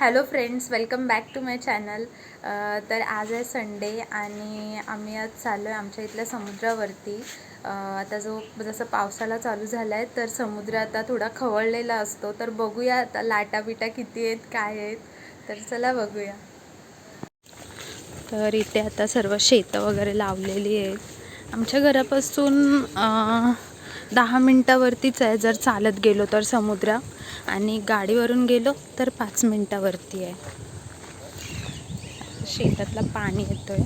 Hello friends welcome back to my channel. तर आज आहे संडे आणि आम्ही आज चाललो आहे आमच्या इथल्या समुद्रावरती. आता जो जसं पावसाला चालू झाला आहे तर समुद्र आता थोडा खवळलेला असतो. तर बघूया आता लाटा बिटा किती आहेत काय आहेत. तर चला बघूया. तर इथे आता सर्व शेतं वगैरे लावलेली आहेत. आमच्या घरापासून दहा मिनटावरतीच आहे. जर चालत गेलो तर समुद्र आणि गाडीवरून गेलो तर पाच मिनटावरती आहे. शेतातला पाणी येतोय.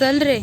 चल रे.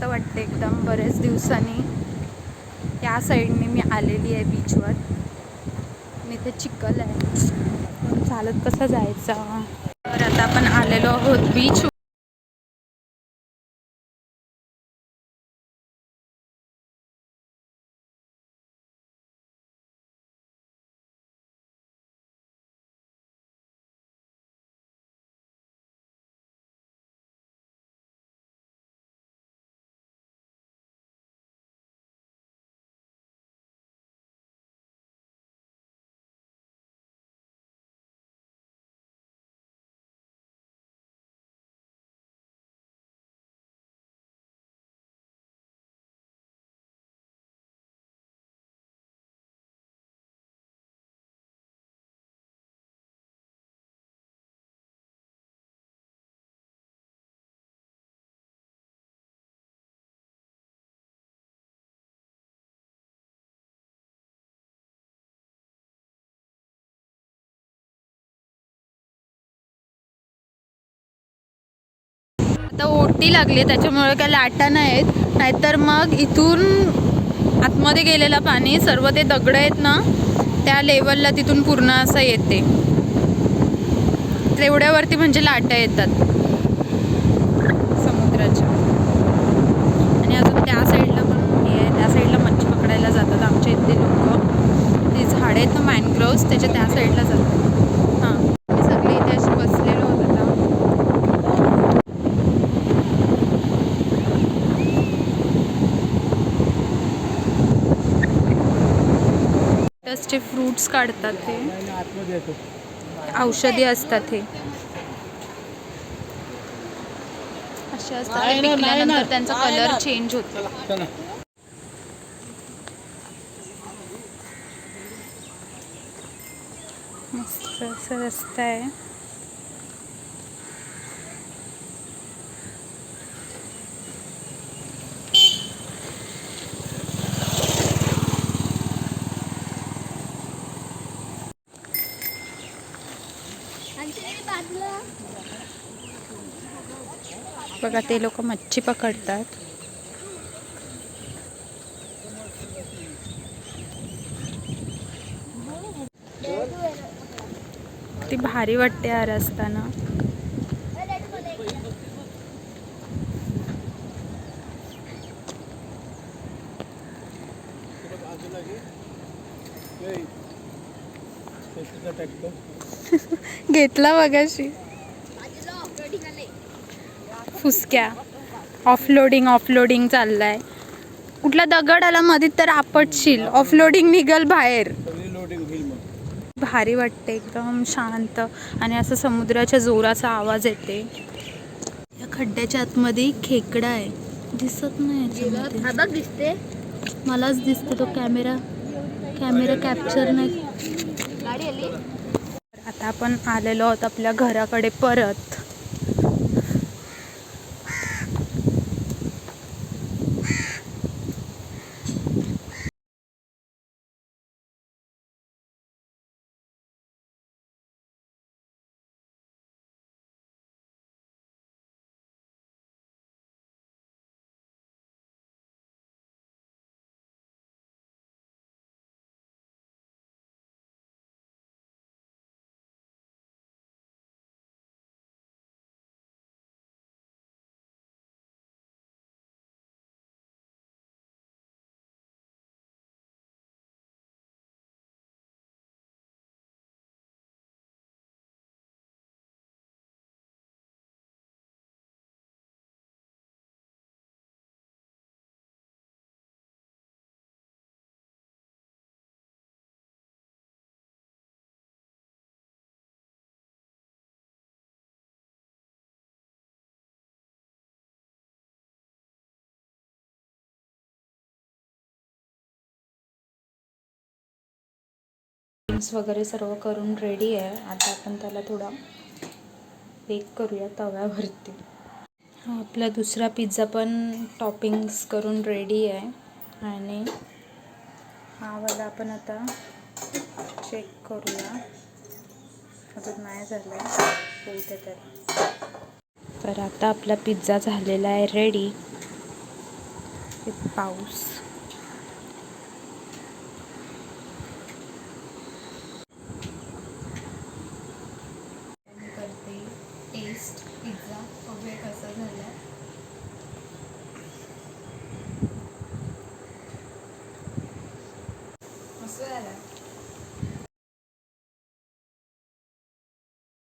मस्त वाटते एकदम बरेच दिवसांनी या साईडने मी आलेली आहे बीचवर मी इथे चिखल आहे. चालत कसं जायचं? तर आता आपण आलेलो आहोत बीच आता ओटी लागली त्याच्यामुळे काय लाटा नाही नाहीतर मग इथून आतमध्ये गेलेलं पाणी सर्व ते दगड आहेत ना त्या लेवलला तिथून पूर्ण असं येते. तेवढ्यावरती म्हणजे लाटा येतात समुद्राच्या आणि अजून त्या साईडला पण हे आहे त्या साईडला मच्छी पकडायला जातात आमच्या इथले लोक ते झाडे आहेत ना मॅनग्रोव्स त्याच्या त्या साईडला जातात हां आम्ही सगळे इथे असे बसलेलो होतो आता चे फ्रुट्स काढतात ते. औषधी असतात हे. असे असतात. ते पिकल्यानंतर त्यांचा कलर चेंज होतो. मस्त असं रस्ता आहे बघा ते लोक मच्छी पकडतात. ती भारी वाटते यार असताना. घेतला बघाशी फुसक्या. ऑफलोडिंग ऑफलोडिंग चाललाय. कुठला दगड आला मध्ये तर आपटशील. ऑफलोडिंग निघल बाहेर. भारी वाटते एकदम शांत आणि असं समुद्राच्या जोराचा आवाज येते. या खड्ड्याच्या आतमध्ये खेकडा आहे. दिसत नाही. दिसते. मलाच दिसतो तो कॅमेरा. कॅमेरा कॅप्चर नाही. आता आपण आलेलो आहोत आपल्या घराकडे परत. ड्रिंक्स वगैरे सर्व करून रेडी आहे. आता आपण त्याला थोडा बेक करूया तव्यावरती हा आपला दुसरा पिझ्झा पण टॉपिंग्स करून रेडी आहे. आणि हा वाला आपण आता चेक करूया. अजून नाही झालं आहे बोलते तर तर आता आपला पिझ्झा झालेला आहे रेडी पाऊस.